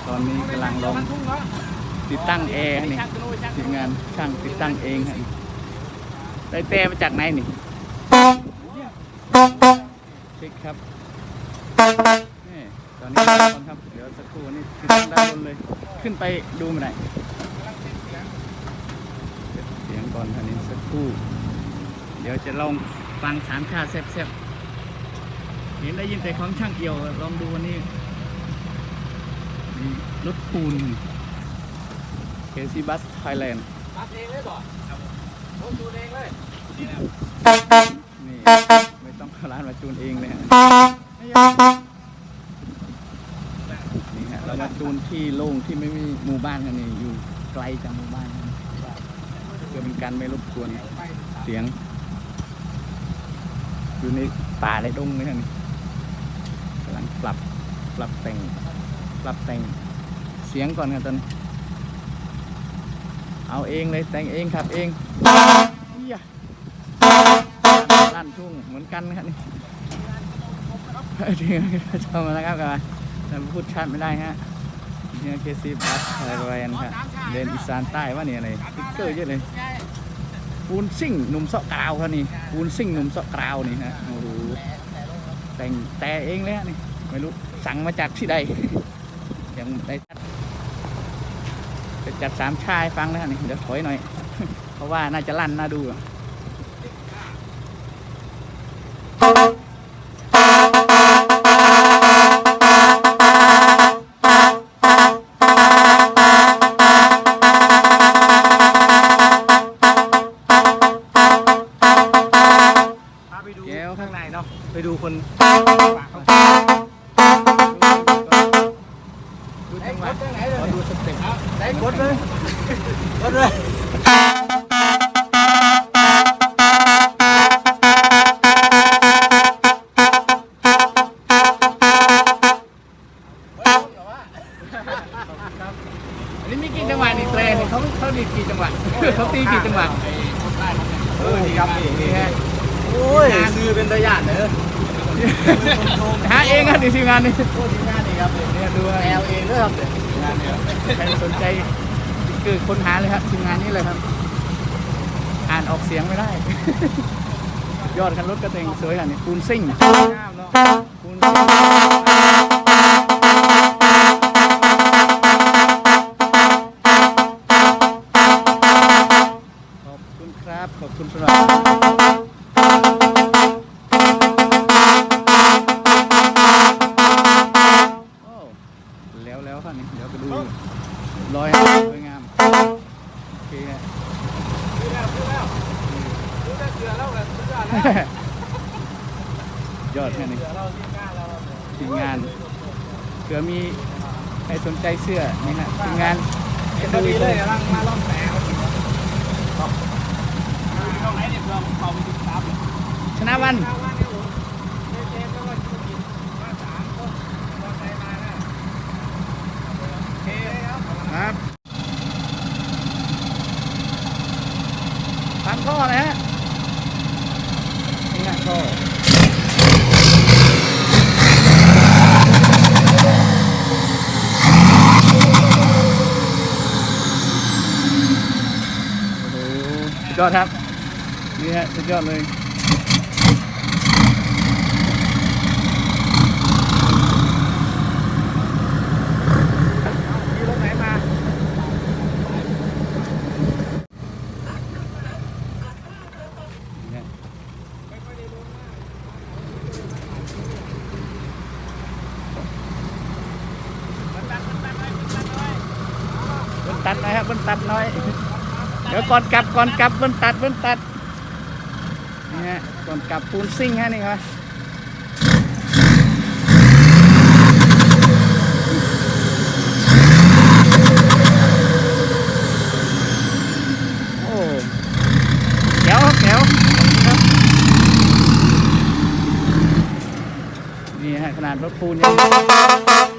ร์อันนี้นี่ช่างกระโดดช่างกทีระมโดดงานช่างติดตั้งเองฮะได้แต่มาจากไหนนี่เช็คครับนี่ตอนนี้ก่อนครับเดี๋ยวสักครู่นี่ติดตั้งด้านบนเลย ขึ้นไปดูมาไหนอยเก็บเสียงก่อนท่านี้สักครู่ เดี๋ยวจะลองฟังสามชาแซ่บๆเห็นได้ยินแต่ของช่างเอี่ยวลองดูวันนี้ รถปูนเคซีบัสไทยแลนด์ตัดเองเลยบ่ครับผมดูเองเลยนี่นะนี่ไม่ต้องเข้าร้านมาจูนเองเลยฮะนี่ฮะเรามาจูนที่โล่งที่ไม่มีหมู่บ้านกันนี่อยู่ไกลจากหมู่บ้านนะเพื่อเป็นการไม่รบกวนเสียง อยู่ในป่าในดงเลยฮะนี่กำลังปรับปรับแต่ง ปรับแต่งเสียงก่อนครับตอนนี้ เอาเองเลยแต่งเองครับเองเฮียลั่นทุ่งเหมือนกันครับนี่ทีนี้ชมาแล้วครับกันแต่พูดชัดไม่ได้ฮะเนี่ยเคซีบัสไทยแลนด์ครับเดนอีสานใต้ว่าเนี่ยอะไรติ๊กเกอร์เยอะเลยปูนซิ่งหนุ่มเสาะกราวครับนี่ปูนซิ่งหนุ่มเสาะกราวนี่ฮะโอ้โหแต่งแต่เองเลยฮะนี่ไม่รู้สั่งมาจากที่ใด ยังได้จัดจะจัดสามชายฟังแล้วนี่เดี๋ยวถอยหน่อย เพราะว่าน่าจะลั่นน่าดูอะพาไปดูแก้วครับข้างในเนาะไปดูคน กดเลยอันนี้มีกี่จังหวะนี่เตรนเขาเขาดีกี่จังหวะเขาตีกี่จังหวะเออดีครับนี่นี่ฮะโอ้ยซื้อเป็นระยะเนอะหาเองครับในทีมงานนี่โอ้ทีมงานนี่ครับเนี่ยดูแอลเองด้วยครับทีมงานเนี่ยใครสนใจ คือค้นหาเลยครับทีมงานนี้เลยครับ อ่านออกเสียงไม่ได้ ยอดคันรถกระเตงสวยค่ะนี่ปูนซิ่งงามเนาะปูนซิ่งขอบคุณครับ ขอบคุณสำหรับโอ้แล้วแล้วครับนี่เดี๋ยวไปดู รอยสวยงามโอเคฮะซื้อแล้วซื้อแล้วซื้อได้เสือแล้วกันซื้อแล้วยอดแค่นี้เสือเราทีมงานเราทีมงานเผื่อมีใครสนใจเสื้อนี่ฮะทีมงานเห็นดีเลยกำลังมาล่องแสงเราถึงแล้วตรงไหนเนี่ยเพื่อเขาไปติดตามชนะวัน ข้าวว่าเนี่ยผมเจ๊ๆก็ว่าจะกินมาสามคนมอไซค์มานะโอเคครับ ครับฟังข้อเลยฮะ นี่ฮะข้อโอ้โหสุดยอดครับนี่ฮะสุดยอดเลย มีรถไหนมา นี่ฮะบน ตัดหน่อยครับบนตัดน่อย เดี๋ยวก่อนกลับก่อนกลับบนตัดบนตัดนี่ฮะก่อนกลับปูนซิ่งฮะนี่ครับโอ้แก้วครับแก้วครับนี่ฮะขนาดรถปูนยัง